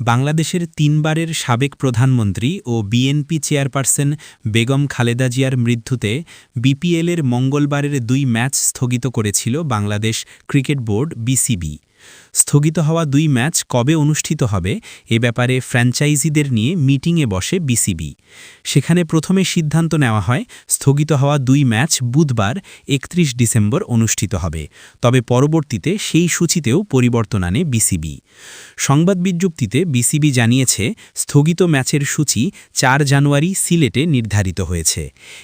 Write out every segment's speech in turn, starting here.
বাংলাদেশের তিনবারের সাবেক প্রধানমন্ত্রী ও বিএনপি চেয়ারপারসন বেগম খালেদা জিয়ার মৃত্যুতে বিপিএলের মঙ্গলবারের দুই ম্যাচ স্থগিত করেছিল বাংলাদেশ ক্রিকেট বোর্ড বিসিবি। স্থগিত হওয়া দুই ম্যাচ কবে অনুষ্ঠিত হবে এ ব্যাপারে ফ্র্যাঞ্চাইজিদের নিয়ে মিটিংয়ে বসে বিসিবি। সেখানে প্রথমে সিদ্ধান্ত নেওয়া হয়, স্থগিত হওয়া দুই ম্যাচ বুধবার, একত্রিশ ডিসেম্বর অনুষ্ঠিত হবে। তবে পরবর্তীতে সেই সূচিতেও পরিবর্তন আনে বিসিবি। সংবাদ বিজ্ঞপ্তিতে বিসিবি জানিয়েছে, স্থগিত ম্যাচের সূচি চার জানুয়ারি সিলেটে নির্ধারিত হয়েছে।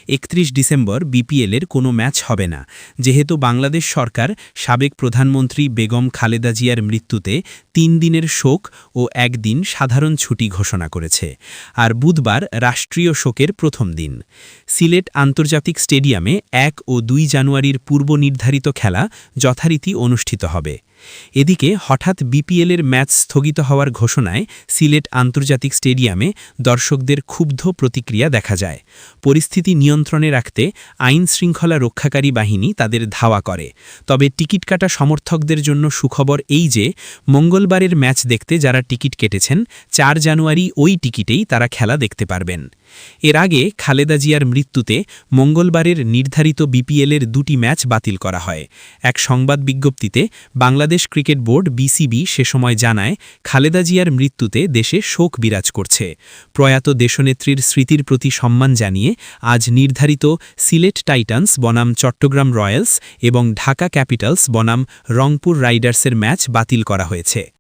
একত্রিশ ডিসেম্বর বিপিএলের কোনো ম্যাচ হবে না। যেহেতু বাংলাদেশ সরকার সাবেক প্রধানমন্ত্রী বেগম খালেদা জিয়ার মৃত্যুতে তিন দিনের শোক ও একদিন সাধারণ ছুটি ঘোষণা করেছে। আর বুধবার রাষ্ট্রীয় শোকের প্রথম দিন। সিলেট আন্তর্জাতিক স্টেডিয়ামে এক ও দুই জানুয়ারির পূর্ব নির্ধারিত খেলা যথারীতি অনুষ্ঠিত হবে। এদিকে হঠাৎ বিপিএলের ম্যাচ স্থগিত হওয়ার ঘোষণায় সিলেট আন্তর্জাতিক স্টেডিয়ামে দর্শকদের ক্ষুব্ধ প্রতিক্রিয়া দেখা যায়। পরিস্থিতি নিয়ন্ত্রণে রাখতে আইন শৃঙ্খলা রক্ষাকারী বাহিনী তাদের ধাওয়া করে। তবে টিকিট কাটা সমর্থকদের জন্য সুখবর এই যে, মঙ্গলবারের ম্যাচ দেখতে যারা টিকিট কেটেছেন, চার জানুয়ারি ওই টিকিটেই তারা খেলা দেখতে পারবেন। এর আগে খালেদা জিয়ার মৃত্যুতে মঙ্গলবারের নির্ধারিত বিপিএলের দুটি ম্যাচ বাতিল করা হয়। এক সংবাদ বিজ্ঞপ্তিতে বাংলাদেশ ক্রিকেট বোর্ড বিসিবি সে সময় জানায়, খালেদা জিয়ার মৃত্যুতে দেশে শোক বিরাজ করছে। প্রয়াত দেশনেত্রীর স্মৃতির প্রতি সম্মান জানিয়ে আজ নির্ধারিত সিলেট টাইটান্স বনাম চট্টগ্রাম রয়্যালস এবং ঢাকা ক্যাপিটালস বনাম রংপুর রাইডার্সের ম্যাচ বাতিল করা হয়েছে।